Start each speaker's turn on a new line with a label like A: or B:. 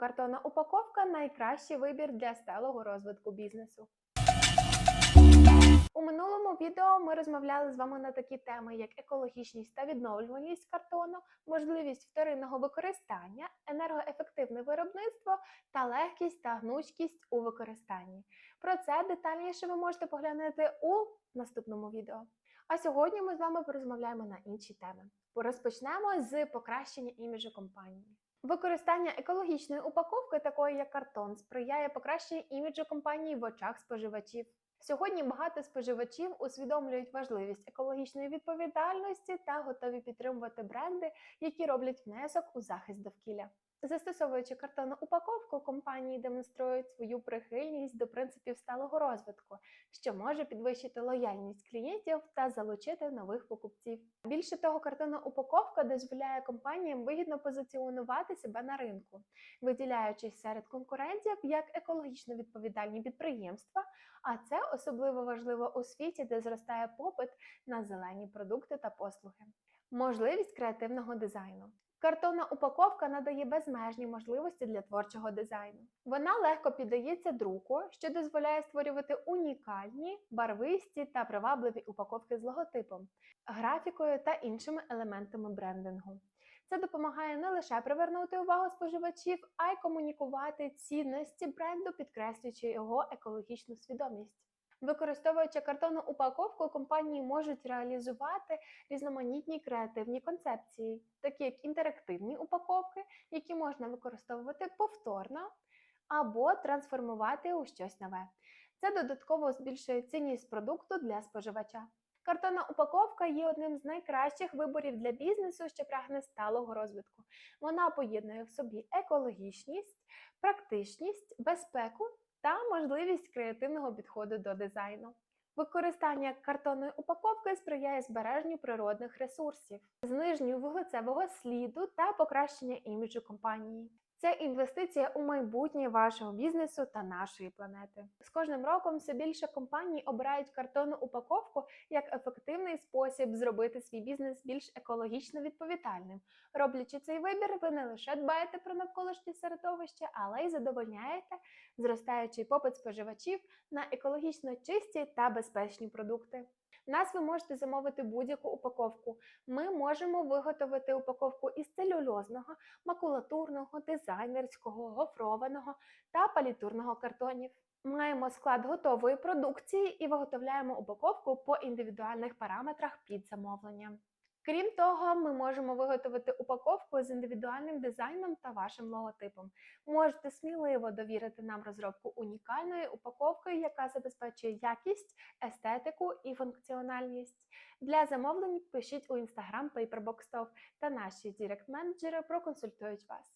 A: картонна упаковка найкращий вибір для сталого розвитку бізнесу. У минулому відео ми розмовляли з вами на такі теми, як екологічність та відновлюваність картону, можливість вторинного використання, енергоефективне виробництво та легкість та гнучкість у використанні. Про це детальніше ви можете поглянути у наступному відео. А сьогодні ми з вами порозмовляємо на інші теми. Розпочнемо з покращення іміджу компанії. Використання екологічної упаковки, такої як картон, сприяє покращенню іміджу компанії в очах споживачів. Сьогодні багато споживачів усвідомлюють важливість екологічної відповідальності та готові підтримувати бренди, які роблять внесок у захист довкілля. Застосовуючи картонну упаковку, компанії демонструють свою прихильність до принципів сталого розвитку, що може підвищити лояльність клієнтів та залучити нових покупців. Більше того, картонна упаковка дозволяє компаніям вигідно позиціонувати себе на ринку, виділяючись серед конкурентів як екологічно відповідальні підприємства. А це особливо важливо у світі, де зростає попит на зелені продукти та послуги. Можливість креативного дизайну. Картонна упаковка надає безмежні можливості для творчого дизайну. Вона легко піддається друку, що дозволяє створювати унікальні, барвисті та привабливі упаковки з логотипом, графікою та іншими елементами брендингу. Це допомагає не лише привернути увагу споживачів, а й комунікувати цінності бренду, підкреслюючи його екологічну свідомість. Використовуючи картонну упаковку, компанії можуть реалізувати різноманітні креативні концепції, такі як інтерактивні упаковки, які можна використовувати повторно або трансформувати у щось нове. Це додатково збільшує цінність продукту для споживача. Картонна упаковка є одним з найкращих виборів для бізнесу, що прагне сталого розвитку. Вона поєднує в собі екологічність, практичність, безпеку та можливість креативного підходу до дизайну. Використання картонної упаковки сприяє збереженню природних ресурсів, зниженню вуглецевого сліду та покращення іміджу компанії. Це інвестиція у майбутнє вашого бізнесу та нашої планети. З кожним роком все більше компаній обирають картонну упаковку як ефективний спосіб зробити свій бізнес більш екологічно відповідальним. Роблячи цей вибір, ви не лише дбаєте про навколишнє середовище, але й задовольняєте зростаючий попит споживачів на екологічно чисті та безпечні продукти. Нас ви можете замовити будь-яку упаковку. Ми можемо виготовити упаковку із целюльозного, макулатурного, дизайнерського, гофрованого та палітурного картонів. Маємо склад готової продукції і виготовляємо упаковку по індивідуальних параметрах під замовлення. Крім того, ми можемо виготовити упаковку з індивідуальним дизайном та вашим логотипом. Можете сміливо довірити нам розробку унікальної упаковки, яка забезпечує якість, естетику і функціональність. Для замовлень пишіть у Instagram Paperbox та наші дірект-менеджери проконсультують вас.